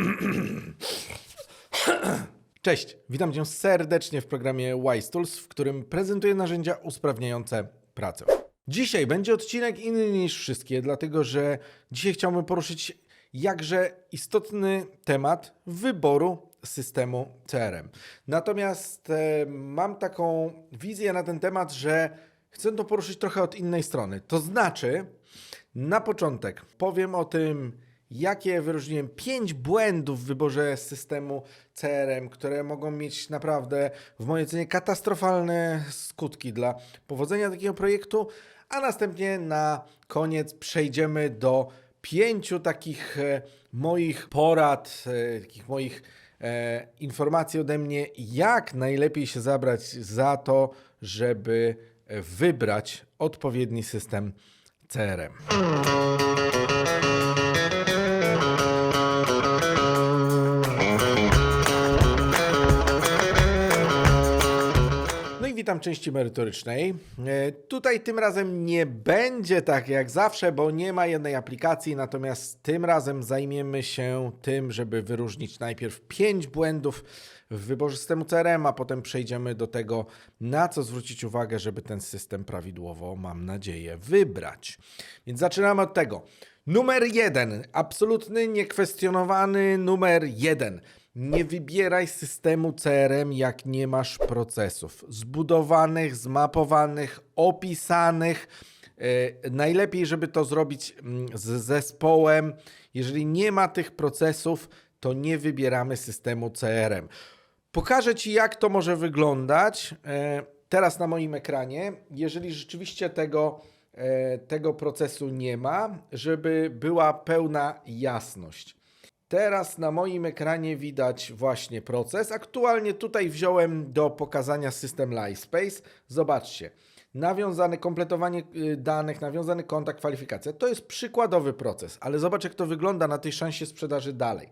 Cześć, witam Cię serdecznie w programie Wise Tools, w którym prezentuję narzędzia usprawniające pracę. Dzisiaj będzie odcinek inny niż wszystkie, dlatego że dzisiaj chciałbym poruszyć jakże istotny temat wyboru systemu CRM. Natomiast e, mam taką wizję na ten temat, że chcę to poruszyć trochę od innej strony. To znaczy, na początek powiem o tym, jakie wyróżniłem pięć błędów w wyborze systemu CRM, które mogą mieć naprawdę, w mojej ocenie, katastrofalne skutki dla powodzenia takiego projektu, a następnie na koniec przejdziemy do pięciu takich e, moich porad, e, takich moich e, informacji ode mnie, jak najlepiej się zabrać za to, żeby wybrać odpowiedni system CRM. Witam części merytorycznej. E, Tutaj tym razem nie będzie tak jak zawsze, bo nie ma jednej aplikacji, natomiast tym razem zajmiemy się tym, żeby wyróżnić najpierw pięć błędów w wyborze systemu CRM, a potem przejdziemy do tego, na co zwrócić uwagę, żeby ten system prawidłowo, mam nadzieję, wybrać. Więc zaczynamy od tego. Numer jeden, absolutny, niekwestionowany numer jeden. Nie wybieraj systemu CRM, jak nie masz procesów zbudowanych, zmapowanych, opisanych. E, Najlepiej, żeby to zrobić mm, z zespołem. Jeżeli nie ma tych procesów, to nie wybieramy systemu CRM. Pokażę Ci, jak to może wyglądać e, teraz na moim ekranie. Jeżeli rzeczywiście tego, e, tego procesu nie ma, żeby była pełna jasność. Teraz na moim ekranie widać właśnie proces. Aktualnie tutaj wziąłem do pokazania system LifeSpace. Zobaczcie. Nawiązane kompletowanie y, danych, nawiązany kontakt, kwalifikacja. To jest przykładowy proces, ale zobacz jak to wygląda na tej szansie sprzedaży dalej.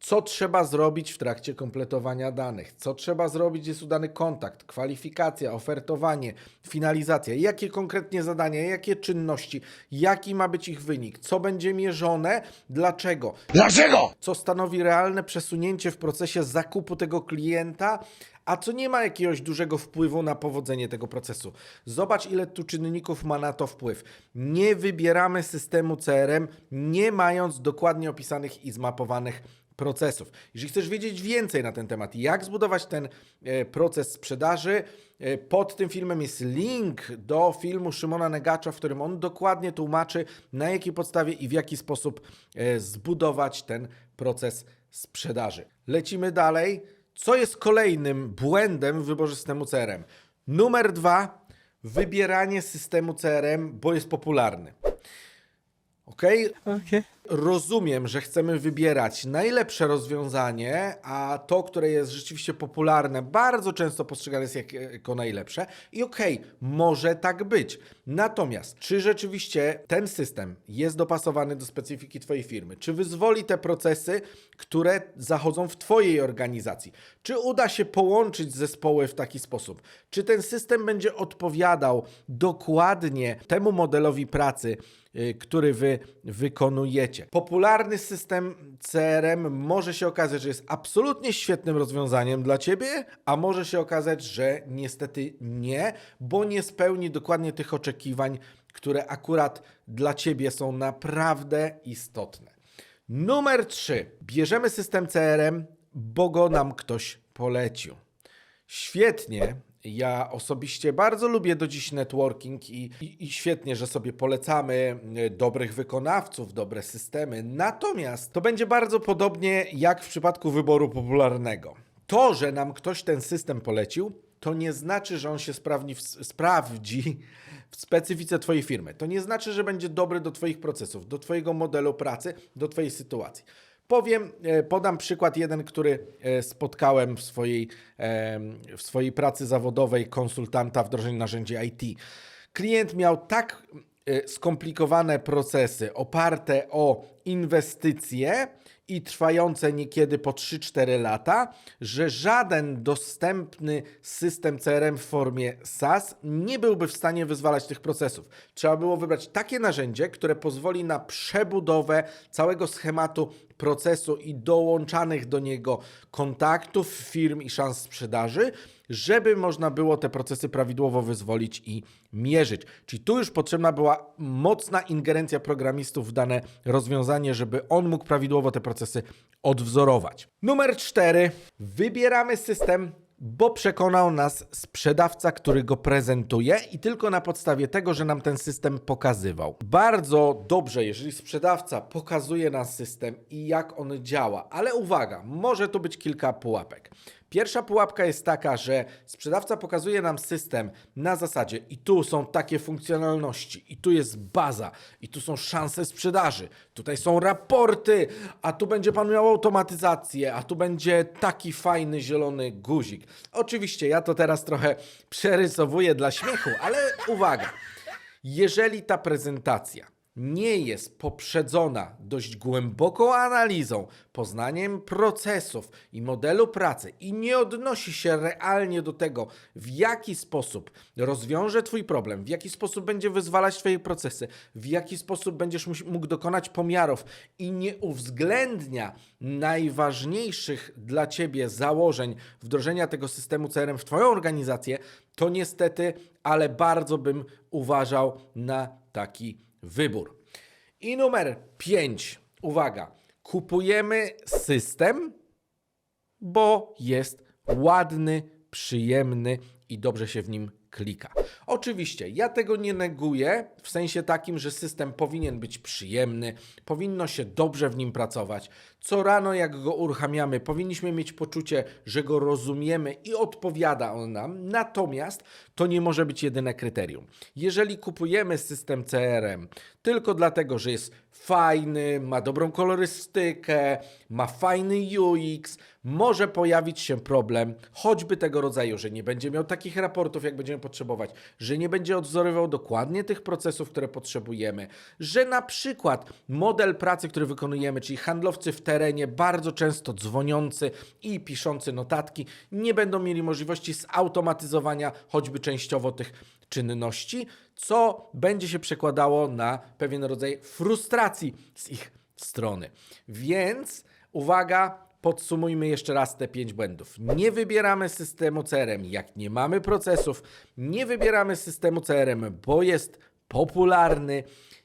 Co trzeba zrobić w trakcie kompletowania danych? Co trzeba zrobić, jest udany kontakt, kwalifikacja, ofertowanie, finalizacja. Jakie konkretnie zadania, jakie czynności, jaki ma być ich wynik, co będzie mierzone, dlaczego? Dlaczego? co stanowi realne przesunięcie w procesie zakupu tego klienta, a co nie ma jakiegoś dużego wpływu na powodzenie tego procesu. Zobacz, ile tu czynników ma na to wpływ. Nie wybieramy systemu CRM, nie mając dokładnie opisanych i zmapowanych procesów. Jeżeli chcesz wiedzieć więcej na ten temat, jak zbudować ten e, proces sprzedaży, e, pod tym filmem jest link do filmu Szymona Negacza, w którym on dokładnie tłumaczy, na jakiej podstawie i w jaki sposób e, zbudować ten proces sprzedaży. Lecimy dalej. Co jest kolejnym błędem w wyborze systemu CRM? Numer dwa, wybieranie systemu CRM, bo jest popularny. Ok? Rozumiem, że chcemy wybierać najlepsze rozwiązanie, a to, które jest rzeczywiście popularne, bardzo często postrzegane jest jak, jako najlepsze. I okej, może tak być. Natomiast, czy rzeczywiście ten system jest dopasowany do specyfiki Twojej firmy? Czy wyzwoli te procesy, które zachodzą w Twojej organizacji? Czy uda się połączyć zespoły w taki sposób? Czy ten system będzie odpowiadał dokładnie temu modelowi pracy, y, który wy wykonujecie. Popularny system CRM może się okazać, że jest absolutnie świetnym rozwiązaniem dla ciebie, a może się okazać, że niestety nie, bo nie spełni dokładnie tych oczekiwań, które akurat dla ciebie są naprawdę istotne. Numer 3. Bierzemy system CRM, bo go nam ktoś polecił. Świetnie. Ja osobiście bardzo lubię do dziś networking i, i, i świetnie, że sobie polecamy e, dobrych wykonawców, dobre systemy. Natomiast to będzie bardzo podobnie jak w przypadku wyboru popularnego. To, że nam ktoś ten system polecił, to nie znaczy, że on się sprawni w, sprawdzi w specyfice Twojej firmy. To nie znaczy, że będzie dobry do Twoich procesów, do Twojego modelu pracy, do Twojej sytuacji. Powiem, e, podam przykład jeden, który e, spotkałem w swojej, em, w swojej pracy zawodowej konsultanta wdrożeń narzędzi IT. Klient miał tak e, skomplikowane procesy oparte o inwestycje i trwające niekiedy po 3-4 lata, że żaden dostępny system CRM w formie SaaS nie byłby w stanie wyzwalać tych procesów. Trzeba było wybrać takie narzędzie, które pozwoli na przebudowę całego schematu procesu i dołączanych do niego kontaktów, firm i szans sprzedaży, żeby można było te procesy prawidłowo wyzwolić i mierzyć. Czyli tu już potrzebna była mocna ingerencja programistów w dane rozwiązanie, żeby on mógł prawidłowo te procesy odwzorować. Numer cztery. Wybieramy system bo przekonał nas sprzedawca, który go prezentuje i tylko na podstawie tego, że nam ten system pokazywał. Bardzo dobrze, jeżeli sprzedawca pokazuje nam system i jak on działa, ale uwaga, może tu być kilka pułapek. Pierwsza pułapka jest taka, że sprzedawca pokazuje nam system na zasadzie i tu są takie funkcjonalności, i tu jest baza, i tu są szanse sprzedaży, tutaj są raporty, a tu będzie pan miał automatyzację, a tu będzie taki fajny zielony guzik. Oczywiście ja to teraz trochę przerysowuję dla śmiechu, ale uwaga, jeżeli ta prezentacja nie jest poprzedzona dość głęboką analizą, poznaniem procesów i modelu pracy i nie odnosi się realnie do tego, w jaki sposób rozwiąże Twój problem, w jaki sposób będzie wyzwalać Twoje procesy, w jaki sposób będziesz mógł dokonać pomiarów i nie uwzględnia najważniejszych dla Ciebie założeń wdrożenia tego systemu CRM w Twoją organizację, to niestety, ale bardzo bym uważał na taki wybór. I numer 5. Uwaga. Kupujemy system, bo jest ładny, przyjemny i dobrze się w nim klika. Oczywiście, ja tego nie neguję w sensie takim, że system powinien być przyjemny, powinno się dobrze w nim pracować. Co rano, jak go uruchamiamy, powinniśmy mieć poczucie, że go rozumiemy i odpowiada on nam. Natomiast to nie może być jedyne kryterium. Jeżeli kupujemy system CRM tylko dlatego, że jest fajny, ma dobrą kolorystykę, ma fajny UX, może pojawić się problem, choćby tego rodzaju, że nie będzie miał takich raportów, jak będziemy potrzebować, że nie będzie odwzorowywał dokładnie tych procesów, które potrzebujemy, że na przykład model pracy, który wykonujemy, czyli handlowcy w terenie, bardzo często dzwoniący i piszący notatki, nie będą mieli możliwości zautomatyzowania choćby częściowo tych czynności, co będzie się przekładało na pewien rodzaj frustracji z ich strony. Więc uwaga, Podsumujmy jeszcze raz te pięć błędów. Nie wybieramy systemu CRM, jak nie mamy procesów. Nie wybieramy systemu CRM, bo jest popularny.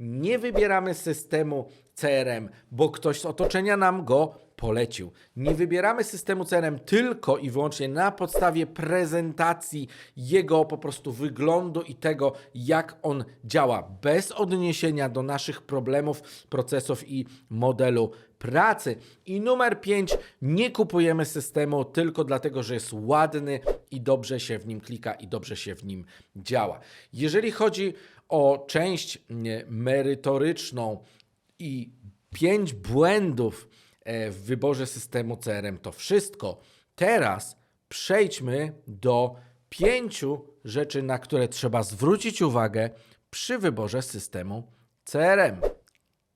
Nie wybieramy systemu CRM, bo ktoś z otoczenia nam go polecił. Nie wybieramy systemu CRM tylko i wyłącznie na podstawie prezentacji jego po prostu wyglądu i tego, jak on działa, bez odniesienia do naszych problemów, procesów i modelu pracy. I numer 5, nie kupujemy systemu tylko dlatego, że jest ładny i dobrze się w nim klika i dobrze się w nim działa. Jeżeli chodzi o część merytoryczną i pięć błędów w wyborze systemu CRM, to wszystko. Teraz przejdźmy do pięciu rzeczy, na które trzeba zwrócić uwagę przy wyborze systemu CRM.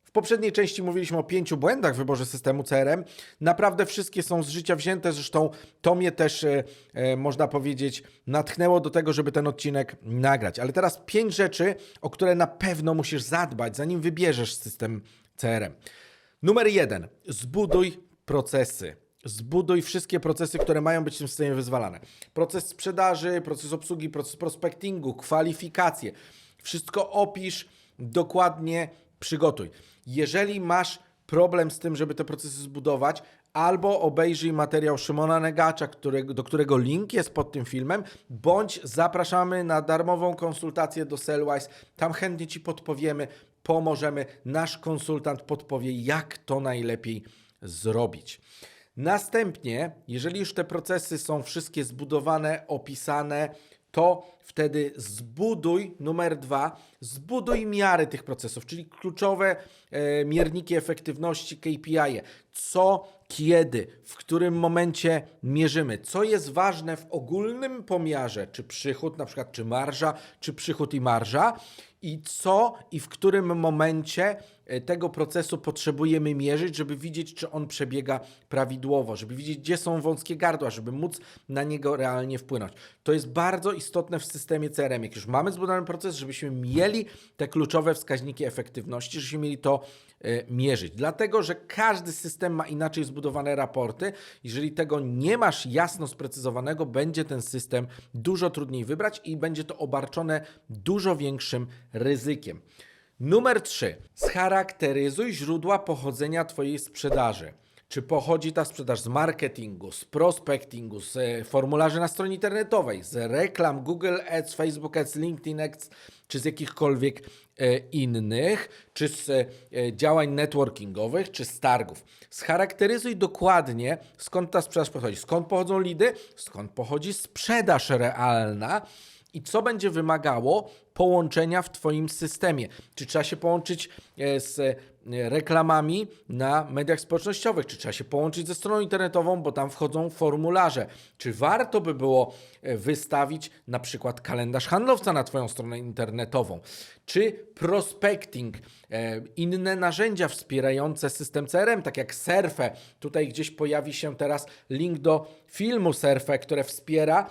W poprzedniej części mówiliśmy o pięciu błędach w wyborze systemu CRM. Naprawdę wszystkie są z życia wzięte, zresztą to mnie też, e, e, można powiedzieć, natchnęło do tego, żeby ten odcinek nagrać. Ale teraz pięć rzeczy, o które na pewno musisz zadbać, zanim wybierzesz system CRM. Numer jeden. Zbuduj procesy. Zbuduj wszystkie procesy, które mają być w tym systemie wyzwalane. Proces sprzedaży, proces obsługi, proces prospectingu, kwalifikacje. Wszystko opisz, dokładnie przygotuj. Jeżeli masz problem z tym, żeby te procesy zbudować, albo obejrzyj materiał Szymona Negacza, którego, do którego link jest pod tym filmem, bądź zapraszamy na darmową konsultację do Sellwise. Tam chętnie Ci podpowiemy, pomożemy. Nasz konsultant podpowie, jak to najlepiej zrobić. Następnie, jeżeli już te procesy są wszystkie zbudowane, opisane, to wtedy zbuduj, numer dwa, zbuduj miary tych procesów, czyli kluczowe e, mierniki efektywności, KPI. -e. Co, kiedy, w którym momencie mierzymy, co jest ważne w ogólnym pomiarze, czy przychód, na przykład, czy marża, czy przychód i marża, i co i w którym momencie e, tego procesu potrzebujemy mierzyć, żeby widzieć, czy on przebiega prawidłowo, żeby widzieć, gdzie są wąskie gardła, żeby móc na niego realnie wpłynąć. To jest bardzo istotne w systemie CRM. Jak już mamy zbudowany proces, żebyśmy mieli te kluczowe wskaźniki efektywności, żebyśmy mieli to e, mierzyć. Dlatego, że każdy system ma inaczej zbudowane raporty. Jeżeli tego nie masz jasno sprecyzowanego, będzie ten system dużo trudniej wybrać i będzie to obarczone dużo większym ryzykiem. Numer 3. Scharakteryzuj źródła pochodzenia Twojej sprzedaży. Czy pochodzi ta sprzedaż z marketingu, z prospectingu, z e, formularzy na stronie internetowej, z reklam Google Ads, Facebook Ads, LinkedIn Ads, czy z jakichkolwiek e, innych, czy z e, działań networkingowych, czy z targów. Scharakteryzuj dokładnie, skąd ta sprzedaż pochodzi, skąd pochodzą lidy, skąd pochodzi sprzedaż realna i co będzie wymagało połączenia w Twoim systemie. Czy trzeba się połączyć e, z reklamami na mediach społecznościowych, czy trzeba się połączyć ze stroną internetową, bo tam wchodzą formularze. Czy warto by było e, wystawić na przykład kalendarz handlowca na Twoją stronę internetową? Czy prospecting, inne narzędzia wspierające system CRM, tak jak Surfe. Tutaj gdzieś pojawi się teraz link do filmu Surfe, które wspiera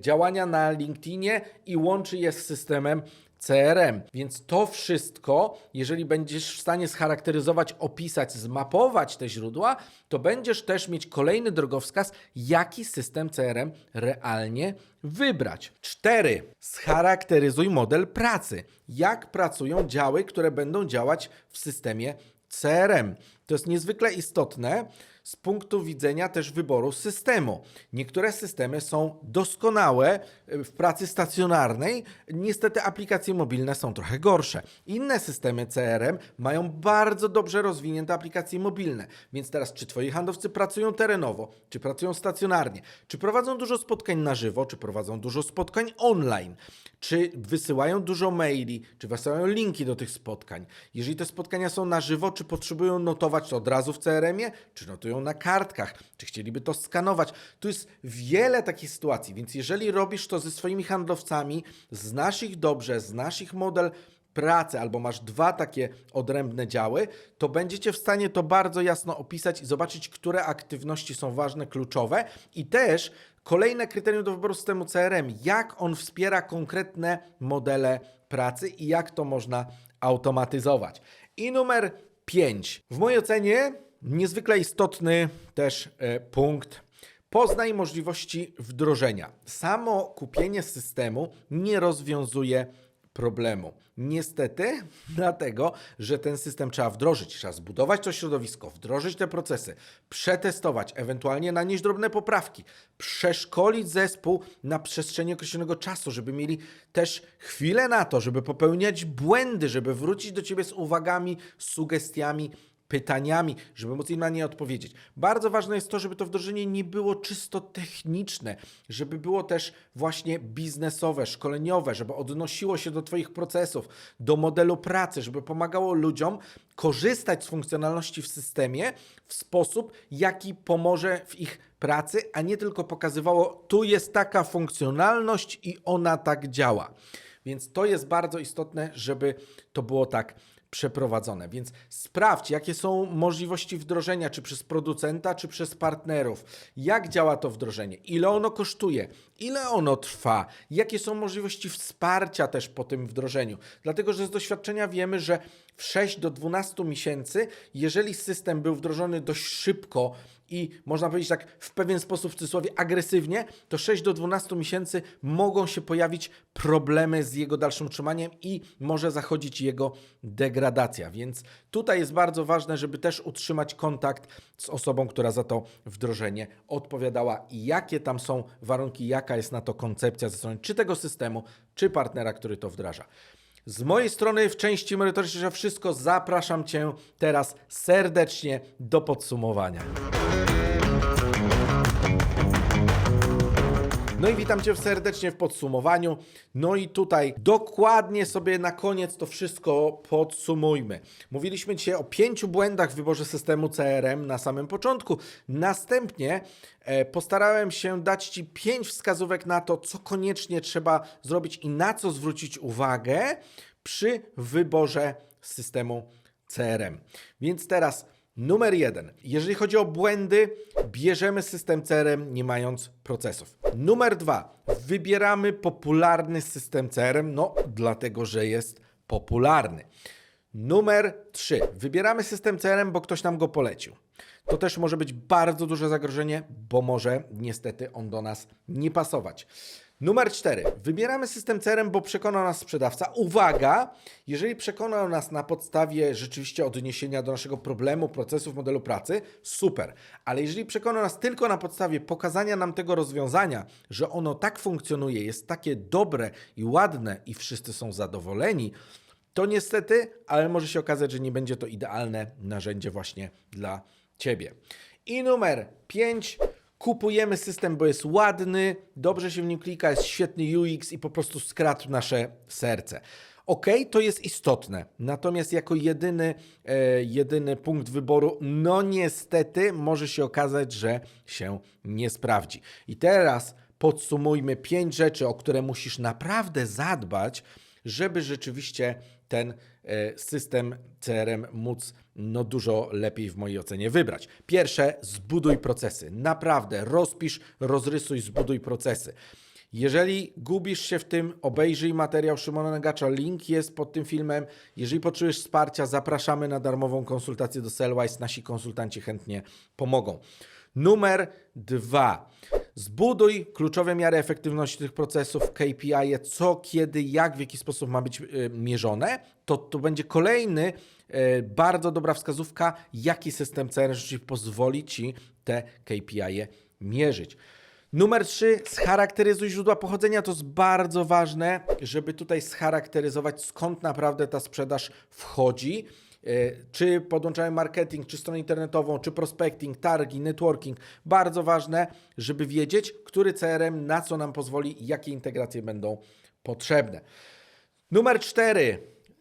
działania na LinkedInie i łączy je z systemem CRM. Więc to wszystko, jeżeli będziesz w stanie scharakteryzować, opisać, zmapować te źródła, to będziesz też mieć kolejny drogowskaz, jaki system CRM realnie wybrać. 4. Scharakteryzuj model pracy. Jak pracują działy, które będą działać w systemie CRM. To jest niezwykle istotne z punktu widzenia też wyboru systemu. Niektóre systemy są doskonałe e, w pracy stacjonarnej, niestety aplikacje mobilne są trochę gorsze. Inne systemy CRM mają bardzo dobrze rozwinięte aplikacje mobilne. Więc teraz, czy twoi handlowcy pracują terenowo, czy pracują stacjonarnie, czy prowadzą dużo spotkań na żywo, czy prowadzą dużo spotkań online, czy wysyłają dużo maili, czy wysyłają linki do tych spotkań. Jeżeli te spotkania są na żywo, czy potrzebują notować to od razu w CRM-ie, czy notują na kartkach, czy chcieliby to skanować. Tu jest wiele takich sytuacji, więc jeżeli robisz to ze swoimi handlowcami, znasz ich dobrze, znasz ich model pracy, albo masz dwa takie odrębne działy, to będziecie w stanie to bardzo jasno opisać i zobaczyć, które aktywności są ważne, kluczowe i też kolejne kryterium do wyboru systemu CRM, jak on wspiera konkretne modele pracy i jak to można automatyzować. I numer 5. W mojej ocenie niezwykle istotny też e, punkt. Poznaj możliwości wdrożenia. Samo kupienie systemu nie rozwiązuje problemu. Niestety, dlatego, że ten system trzeba wdrożyć, trzeba zbudować to środowisko, wdrożyć te procesy, przetestować, ewentualnie nanieść drobne poprawki, przeszkolić zespół na przestrzeni określonego czasu, żeby mieli też chwilę na to, żeby popełniać błędy, żeby wrócić do ciebie z uwagami, sugestiami, pytaniami, żeby móc im na nie odpowiedzieć. Bardzo ważne jest to, żeby to wdrożenie nie było czysto techniczne, żeby było też właśnie biznesowe, szkoleniowe, żeby odnosiło się do Twoich procesów, do modelu pracy, żeby pomagało ludziom korzystać z funkcjonalności w systemie w sposób, jaki pomoże w ich pracy, a nie tylko pokazywało, tu jest taka funkcjonalność i ona tak działa. Więc to jest bardzo istotne, żeby to było tak przeprowadzone. Więc sprawdź, jakie są możliwości wdrożenia, czy przez producenta, czy przez partnerów. Jak działa to wdrożenie, ile ono kosztuje, ile ono trwa, jakie są możliwości wsparcia też po tym wdrożeniu. Dlatego, że z doświadczenia wiemy, że w 6 do 12 miesięcy, jeżeli system był wdrożony dość szybko, i można powiedzieć tak w pewien sposób, w cudzysłowie agresywnie, to 6 do 12 miesięcy mogą się pojawić problemy z jego dalszym utrzymaniem i może zachodzić jego degradacja. Więc tutaj jest bardzo ważne, żeby też utrzymać kontakt z osobą, która za to wdrożenie odpowiadała i jakie tam są warunki, jaka jest na to koncepcja ze strony czy tego systemu, czy partnera, który to wdraża. Z mojej strony w części merytorycznej wszystko. Zapraszam Cię teraz serdecznie do podsumowania. No i witam Cię serdecznie w podsumowaniu. No i tutaj dokładnie sobie na koniec to wszystko podsumujmy. Mówiliśmy dzisiaj o pięciu błędach w wyborze systemu CRM na samym początku. Następnie e, postarałem się dać Ci pięć wskazówek na to, co koniecznie trzeba zrobić i na co zwrócić uwagę przy wyborze systemu CRM. Więc teraz numer jeden. Jeżeli chodzi o błędy, bierzemy system CRM nie mając procesów. Numer dwa. Wybieramy popularny system CRM, no dlatego, że jest popularny. Numer 3. Wybieramy system CRM, bo ktoś nam go polecił. To też może być bardzo duże zagrożenie, bo może niestety on do nas nie pasować. Numer 4. Wybieramy system CRM, bo przekonał nas sprzedawca. Uwaga, jeżeli przekonał nas na podstawie rzeczywiście odniesienia do naszego problemu, procesów, modelu pracy, super. Ale jeżeli przekonał nas tylko na podstawie pokazania nam tego rozwiązania, że ono tak funkcjonuje, jest takie dobre i ładne i wszyscy są zadowoleni, to niestety, ale może się okazać, że nie będzie to idealne narzędzie właśnie dla Ciebie. I numer 5. Kupujemy system, bo jest ładny, dobrze się w nim klika, jest świetny UX i po prostu skradł nasze serce. Ok, to jest istotne. Natomiast jako jedyny, e, jedyny punkt wyboru, no niestety może się okazać, że się nie sprawdzi. I teraz podsumujmy pięć rzeczy, o które musisz naprawdę zadbać, żeby rzeczywiście ten e, system CRM móc no dużo lepiej w mojej ocenie wybrać. Pierwsze, zbuduj procesy. Naprawdę, rozpisz, rozrysuj, zbuduj procesy. Jeżeli gubisz się w tym, obejrzyj materiał Szymona Nagacza, link jest pod tym filmem. Jeżeli potrzebujesz wsparcia, zapraszamy na darmową konsultację do Sellwise, nasi konsultanci chętnie pomogą. Numer dwa. Zbuduj kluczowe miary efektywności tych procesów, KPI, co, kiedy, jak, w jaki sposób ma być y, mierzone. To, to będzie kolejny y, bardzo dobra wskazówka, jaki system CRM pozwoli Ci te KPI mierzyć. Numer 3. Scharakteryzuj źródła pochodzenia. To jest bardzo ważne, żeby tutaj scharakteryzować skąd naprawdę ta sprzedaż wchodzi. E, Czy podłączamy marketing, czy stronę internetową, czy prospecting, targi, networking. Bardzo ważne, żeby wiedzieć, który CRM na co nam pozwoli i jakie integracje będą potrzebne. Numer 4.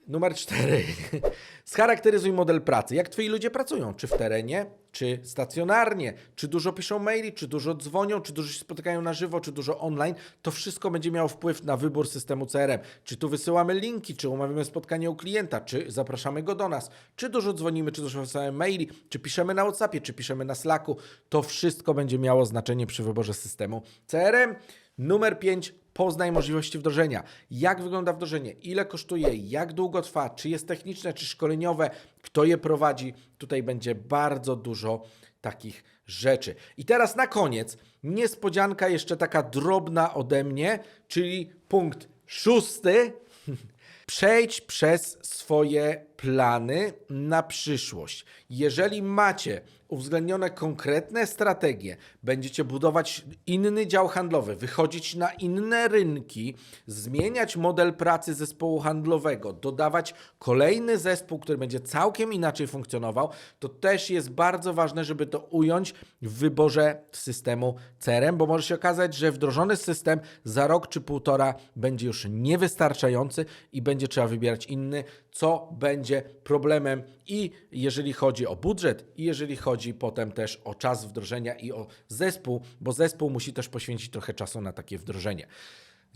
Numer 4. Scharakteryzuj model pracy. Jak twoi ludzie pracują? Czy w terenie, czy stacjonarnie? Czy dużo piszą maili, czy dużo dzwonią, czy dużo się spotykają na żywo, czy dużo online? To wszystko będzie miało wpływ na wybór systemu CRM. Czy tu wysyłamy linki, czy umawiamy spotkanie u klienta, czy zapraszamy go do nas, czy dużo dzwonimy, czy dużo wysyłamy maili, czy piszemy na WhatsAppie, czy piszemy na Slacku. To wszystko będzie miało znaczenie przy wyborze systemu CRM. Numer 5. Poznaj możliwości wdrożenia. Jak wygląda wdrożenie? Ile kosztuje? Jak długo trwa? Czy jest techniczne, czy szkoleniowe? Kto je prowadzi? Tutaj będzie bardzo dużo takich rzeczy. I teraz na koniec niespodzianka jeszcze taka drobna ode mnie, czyli punkt szósty. Przejdź przez swoje plany na przyszłość. Jeżeli macie uwzględnione konkretne strategie, będziecie budować inny dział handlowy, wychodzić na inne rynki, zmieniać model pracy zespołu handlowego, dodawać kolejny zespół, który będzie całkiem inaczej funkcjonował, to też jest bardzo ważne, żeby to ująć w wyborze systemu CRM, bo może się okazać, że wdrożony system za rok czy półtora będzie już niewystarczający i będzie trzeba wybierać inny, co będzie problemem i jeżeli chodzi o budżet, i jeżeli chodzi potem też o czas wdrożenia i o zespół, bo zespół musi też poświęcić trochę czasu na takie wdrożenie.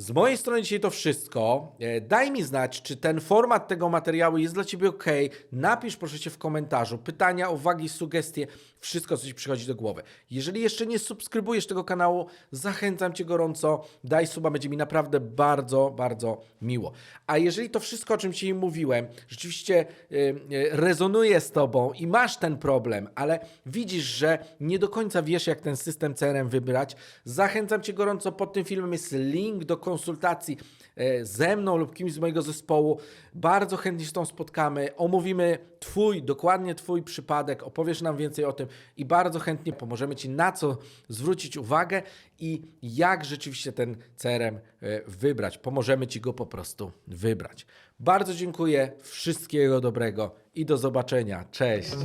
Z mojej strony dzisiaj to wszystko. E, Daj mi znać, czy ten format tego materiału jest dla Ciebie ok. Napisz proszę Cię w komentarzu pytania, uwagi, sugestie, wszystko co Ci przychodzi do głowy. Jeżeli jeszcze nie subskrybujesz tego kanału, zachęcam Cię gorąco. Daj suba, będzie mi naprawdę bardzo, bardzo miło. A jeżeli to wszystko, o czym Ci mówiłem, rzeczywiście y, y, rezonuje z Tobą i masz ten problem, ale widzisz, że nie do końca wiesz, jak ten system CRM wybrać, zachęcam Cię gorąco. Pod tym filmem jest link do konsultacji e, ze mną lub kimś z mojego zespołu. Bardzo chętnie się tą spotkamy, omówimy Twój, dokładnie Twój przypadek, opowiesz nam więcej o tym i bardzo chętnie pomożemy Ci na co zwrócić uwagę i jak rzeczywiście ten CRM e, wybrać. Pomożemy Ci go po prostu wybrać. Bardzo dziękuję, wszystkiego dobrego i do zobaczenia. Cześć!